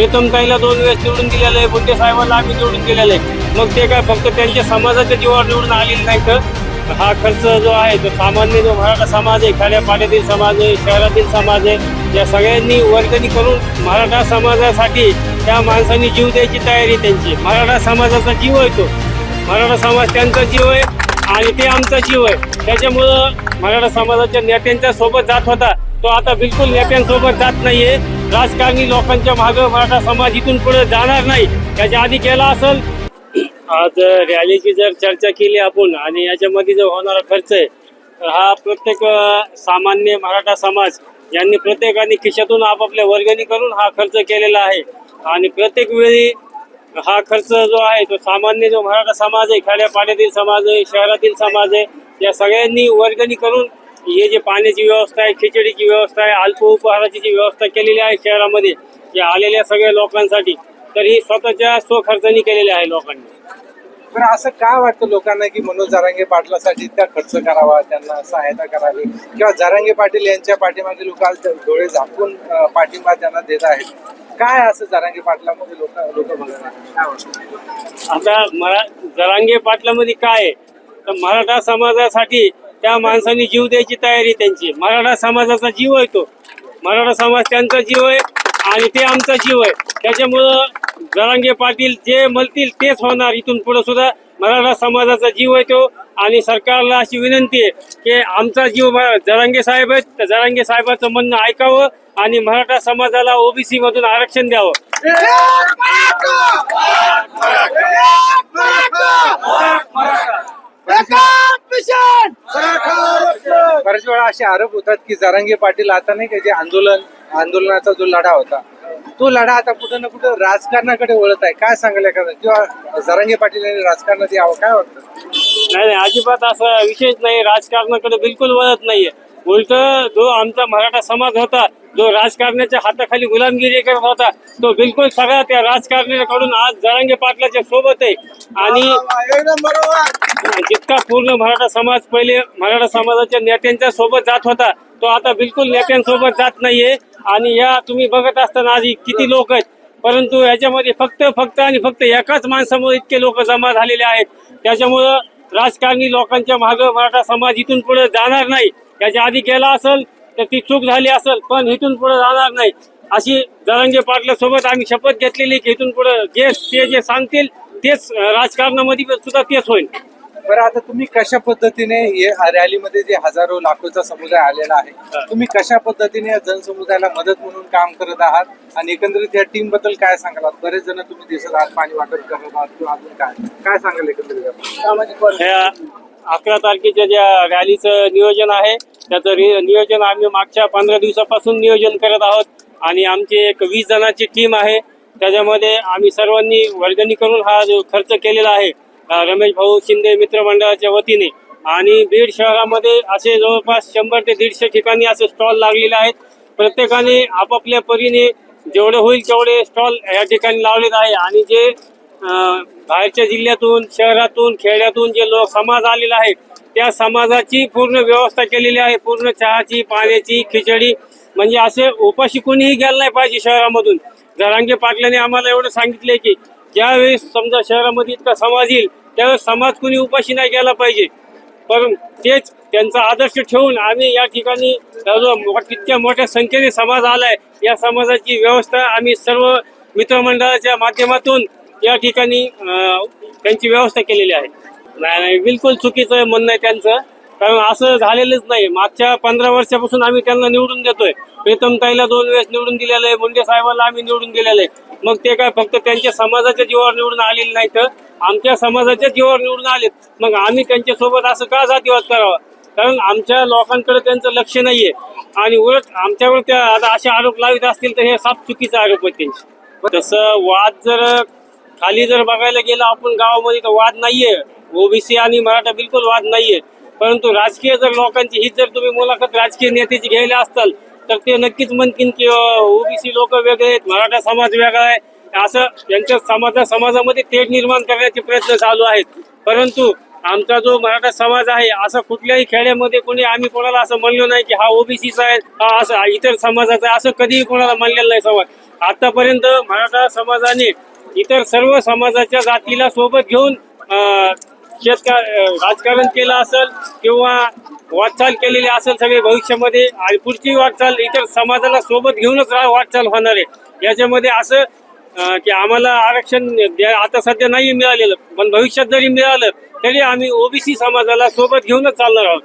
प्रीतमताईला दोन वेळेस निवडून दिलेलं आहे बुंडे साहेबांना आम्ही निवडून दिलेलं आहे. मग ते काय फक्त त्यांच्या समाजाच्या जीवावर निवडून आलेले नाही तर हा खर्च जो आहे तो सामान्य जो मराठा समाज आहे खेड्यापाड्यातील समाज आहे शहरातील समाज आहे या सगळ्यांनी वर्गणी करून मराठा समाजासाठी त्या माणसांनी जीव द्यायची तयारी त्यांची. मराठा समाजाचा जीव आहे तो. मराठा समाज त्यांचा जीव आहे आणि ते आमचा जीव आहे. त्याच्यामुळं मराठा समाजाच्या नेत्यांच्या सोबत जात होता. तो आता बिलकुल नेत्यांसोबत जात नाहीये. राजकारणी लोकांच्या मागं मराठा समाज इथून पुढे जाणार नाही त्याच्या आधी केला असेल. आज रॅलीची जर चर्चा केली आपण आणि याच्यामध्ये जो होणारा खर्च आहे तर हा प्रत्येक सामान्य मराठा समाज यांनी प्रत्येकाने खिशातून आपापल्या वर्गणी करून हा खर्च केलेला आहे. आणि प्रत्येक वेळी हा खर्च जो आहे तो सामान्य जो मराठा समाज आहे खेड्यापाड्यातील समाज आहे शहरातील समाज आहे या सगळ्यांनी वर्गणी करून हे जे पाण्याची व्यवस्था आहे खिचडीची व्यवस्था आहे अल्प उपहाराची जी व्यवस्था केलेली आहे शहरामध्ये या आलेल्या सगळ्या लोकांसाठी तर ही स्वतःच्या स्वखर्चानी केलेली आहे लोकांनी. पण असं का वाटतं लोकांना की मनोज जरांगे पाटलासाठी इतका खर्च करावा त्यांना सहायता करावी? किंवा जरांगे पाटील यांच्या पाठीमागे लोक आज डोळे झाकून अं, पाठिंबा त्यांना देत आहेत. काय असं जरांगे पाटलामध्ये लोक लोक बघणार आता मरा जरांगे पाटलामध्ये काय आहे? तर मराठा समाजासाठी त्या माणसांनी जीव द्यायची तयारी त्यांची मराठा समाजाचा जीव आहे तो मराठा समाज त्यांचा जीव आहे आणि ते आमचा जीव आहे त्याच्यामुळं जरांगे पाटील जे म्हणतील तेच होणार इथून पुढे सुद्धा मराठा समाजाचा जीव आहे तो आणि सरकारला अशी विनंती आहे की आमचा जीव जरांगे साहेब आहेत तर जरांगे साहेबाचं म्हणणं ऐकावं आणि मराठा समाजाला ओबीसी मधून आरक्षण द्यावं बऱ्याच वेळा असे आरोप होतात की जरांगे पाटील आता नाही का जे आंदोलन आंदोलनाचा जो लढा होता तो लढा आता कुठं ना कुठं राजकारणाकडे वळत आहे. काय सांगाल एखादं? किंवा जरांगे पाटील यांनी राजकारणात यावं काय वाटतं? नाही नाही अजिबात असा विषयच नाही. राजकारणाकडे बिलकुल वळत नाहीये. उलट जो आमचा मराठा समाज होता जो राजकारण्याच्या हाताखाली गुलामगिरी करत होता तो बिलकुल सगळा त्या राजकारण्याकडून आज जरांगे पाटलाच्या सोबत आहे. आणि जितका पूर्ण मराठा समाज पहिले मराठा समाजाच्या नेत्यांच्या सोबत जात होता तो आता बिलकुल नेत्यांसोबत जात नाहीये. आणि या तुम्ही बघत असताना आज किती लोक आहेत. परंतु याच्यामध्ये फक्त फक्त आणि फक्त एकाच माणसामुळे इतके लोक जमा झालेले आहेत. त्याच्यामुळं राजकारणी लोकांच्या मागं मराठा समाज इथून पुढे जाणार नाही. याच्या आधी गेला असेल तर ती चूक झाली असेल पण इथून पुढे जाणार नाही. अशी जरंगे पाटल्या सोबत आम्ही शपथ घेतलेली की इथून पुढे जे ते जे सांगतील तेच राजकारणामध्ये सुद्धा तेच होईल. बरं आता तुम्ही कशा पद्धतीने हे रॅलीमध्ये जे हजारो लाखोचा समुदाय आलेला आहे तुम्ही कशा पद्धतीने या जनसमुदायाला मदत म्हणून काम करत आहात? आणि एकंदरीत या टीमबद्दल काय सांगाल? बरेच जण तुम्ही दिसत आहात पाणी वाटप करत आहात किंवा अजून काय. काय सांगाल एकंदरीत अकरा तारखेच्या ज्या रॅलीचं नियोजन आहे त्याचं रि- नियोजन आम्ही मागच्या पंधरा दिवसापासून नियोजन करत आहोत. आणि आमची एक वीस जणांची टीम आहे. त्याच्यामध्ये आम्ही सर्वांनी वर्गणी करून हा जो खर्च केलेला आहे रमेश भाऊ शिंदे मित्रमंडळाच्या वतीने. आणि बीड शहरामध्ये असे जवळपास शंभर ते दीडशे ठिकाणी असे स्टॉल लागलेले आहेत. प्रत्येकाने आपापल्या परीने जेवढे होईल तेवढे स्टॉल या ठिकाणी लावलेत आहे. आणि जे बाहेरच्या जिल्ह्यातून शहरातून खेड्यातून जे लोक समाज आलेला आहे त्या समाजाची पूर्ण व्यवस्था केलेली आहे. पूर्ण चहाची पाण्याची खिचडी म्हणजे असे उपाशी कोणीही गेलं नाही पाहिजे शहरामधून. जरांगे पाटलाने आम्हाला एवढं सांगितले की ज्यावेळेस समजा शहरामध्ये इतका समाज येईल त्यावेळेस समाज कुणी उपाशी नाही गेला पाहिजे. पण तेच त्यांचा आदर्श ठेवून आम्ही या ठिकाणी कितक्या मोठ्या संख्येने समाज आलाय. या समाजाची व्यवस्था आम्ही सर्व मित्रमंडळाच्या माध्यमातून या ठिकाणी त्यांची व्यवस्था केलेली आहे. नाही नाही बिलकुल चुकीचं म्हणणं आहे त्यांचं. कारण असं झालेलंच नाही. मागच्या पंधरा वर्षापासून आम्ही त्यांना निवडून देतोय. प्रीतमताईला दोन वेळेस निवडून दिलेलं आहे. मुंडे साहेबांना आम्ही निवडून दिलेलं आहे. मग ते काय फक्त त्यांच्या समाजाच्या जीवावर निवडून आलेले नाही तर आमच्या समाजाच्या जीवावर निवडून आलेत. मग आम्ही त्यांच्यासोबत असं का जातीवाद करावा? कारण आमच्या लोकांकडे त्यांचं लक्ष नाहीये. आणि उलट आमच्यावर त्या आता असे आरोप लावित असतील तर हे साफ चुकीचे आरोप आहेत त्यांचे. तसं वाद जर खाली जर बघायला गेलं आपण गावामध्ये तर वाद नाहीये. ओबीसी आणि मराठा बिलकुल वाद नाहीये. परंतु राजकीय जर लोकांची ही जर तुम्ही मुलाखत राजकीय नेत्याची घ्यायला असताल तर ते नक्कीच म्हणतील की ओबीसी लोक वेगळे आहेत मराठा समाज वेगळा आहे. असं यांच्या समाजा समाजामध्ये तेढ निर्माण करण्याचे प्रयत्न चालू आहेत. परंतु आमचा जो मराठा समाज आहे असं कुठल्याही खेड्यामध्ये कोणी आम्ही कोणाला असं म्हणलो नाही की हा ओबीसीचा आहे हा असं इतर समाजाचा आहे असं कधीही कोणाला म्हणलेलं नाही समाज आतापर्यंत मराठा समाजाने इतर सर्व समाजाच्या जातीला सोबत घेऊन शेतकार राजकारण केलं असेल किंवा वाटचाल केलेली असेल सगळे भविष्यामध्ये आणि पुढची वाटचाल इतर समाजाला सोबत घेऊनच राह वाटचाल होणार आहे. याच्यामध्ये असं की आम्हाला आरक्षण आता सध्या नाही मिळालेलं पण भविष्यात जरी मिळालं तरी आम्ही ओबीसी समाजाला सोबत घेऊनच चालणार आहोत.